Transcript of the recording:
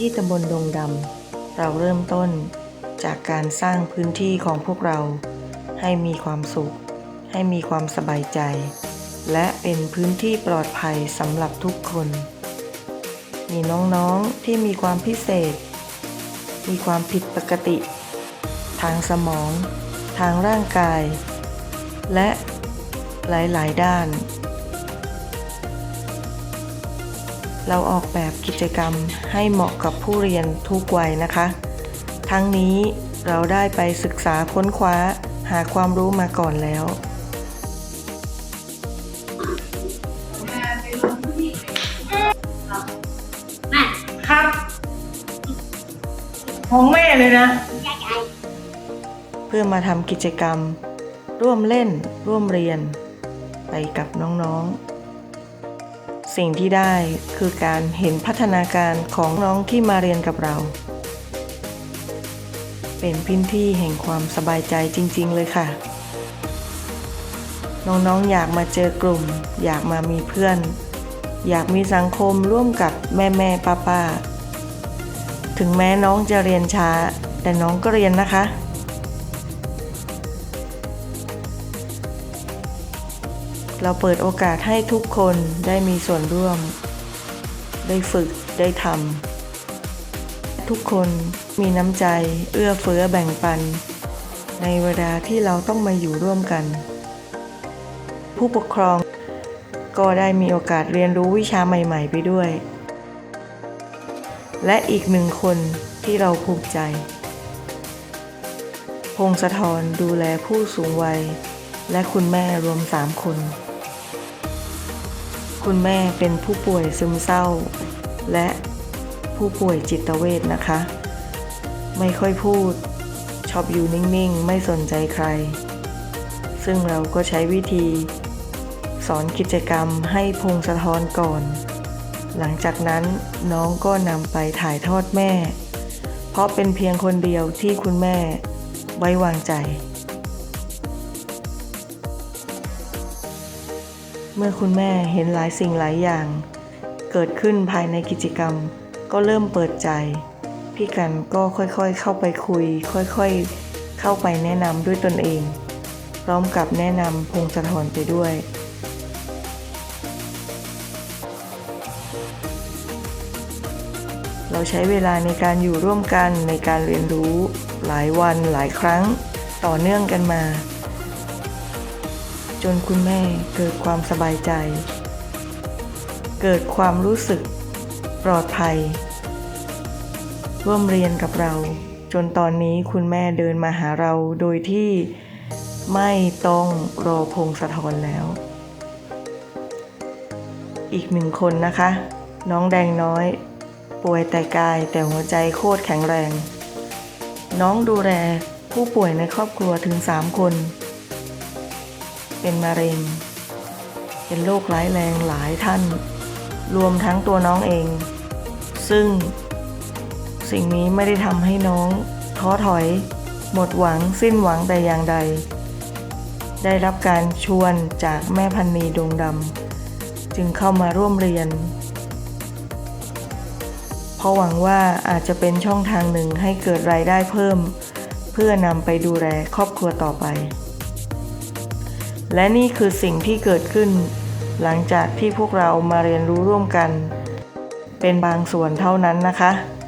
ที่ตำบลดงดำ เราเริ่มต้นจากการสร้างพื้นที่ของพวกเรา ให้มีความสุข ให้มีความสบายใจ และเป็นพื้นที่ปลอดภัยสำหรับทุกคน มีน้องๆที่มีความพิเศษ มีความผิดปกติ ทางสมอง ทางร่างกาย และหลายๆ ด้าน เราออกแบบกิจกรรมให้เหมาะกับผู้เรียนทุกวัยนะคะ ทั้งนี้เราได้ไปศึกษาค้นคว้าหาความรู้มาก่อนแล้ว ครับ ของแม่เลยนะ เพื่อมาทำกิจกรรม ร่วมเล่นร่วมเรียน ไปกับน้องๆ สิ่งที่ได้คือการเห็นพัฒนาการของน้องที่มาเรียนกับเรา เป็นพื้นที่แห่งความสบายใจจริง ๆ เลยค่ะ น้องๆอยากมาเจอกลุ่ม อยากมามีเพื่อน อยากมีสังคมร่วมกับแม่แม่ป้าป้าๆถึงแม้น้องจะเรียนช้า แต่น้องก็เรียนนะคะ เราเปิดโอกาสให้ทุกคนได้มีส่วนร่วม ได้ฝึกได้ทำทุกคนมีน้ำใจเอื้อเฟื้อแบ่งปัน ในเวลาที่เราต้องมาอยู่ร่วมกัน ผู้ปกครองก็ได้มีโอกาสเรียนรู้วิชาใหม่ ๆ ไปด้วย และอีกหนึ่งคนที่เราภูมิใจ พงศธรดูแลผู้สูงวัย และคุณแม่รวมสามคน คุณแม่เป็นผู้ป่วยซึมเศร้า และผู้ป่วยจิตเวชนะคะ ไม่ค่อยพูด ชอบอยู่นิ่งๆ ไม่สนใจใคร ซึ่งเราก็ใช้วิธี สอนกิจกรรมให้พงศธรก่อน หลังจากนั้นน้องก็นำไปถ่ายทอดแม่ เพราะเป็นเพียงคนเดียวที่คุณแม่ไว้วางใจ เมื่อคุณแม่เห็นหลายสิ่งหลายอย่าง เกิดขึ้นภายในกิจกรรม ก็เริ่มเปิดใจ พี่กันก็ค่อยๆเข้าไปคุย ค่อยๆ เข้าไปแนะนำด้วยตนเอง พร้อมกับแนะนำพงศธรไปด้วยเราใช้เวลาในการอยู่ร่วมกันในการเรียนรู้หลายวันหลายครั้ง ต่อเนื่องกันมา จนคุณแม่เกิดความสบายใจ เกิดความรู้สึกปลอดภัย ร่วมเรียนกับเรา จนตอนนี้คุณแม่เดินมาหาเราโดยที่ไม่ต้องรอพงศธรแล้ว อีกหนึ่งคนนะคะ น้องแดงน้อย ป่วยแต่กายแต่หัวใจโคตรแข็งแรง น้องดูแลผู้ป่วยในครอบครัวถึง 3 คน เป็นมะเร็ง เป็นโรคร้ายแรงหลายท่าน รวมทั้งตัวน้องเอง ซึ่งสิ่งนี้ไม่ได้ทำให้น้องท้อถอย หมดหวังสิ้นหวังแต่อย่างใด ได้รับการชวนจากแม่พันนีดวงดำจึงเข้ามาร่วมเรียนเพราะหวังว่าอาจจะเป็นช่องทางหนึ่งให้เกิดรายได้เพิ่ม เพื่อนำไปดูแลครอบครัวต่อไป และนี่คือสิ่งที่เกิดขึ้น หลังจากที่พวกเรามาเรียนรู้ร่วมกัน เป็นบางส่วนเท่านั้นนะคะ「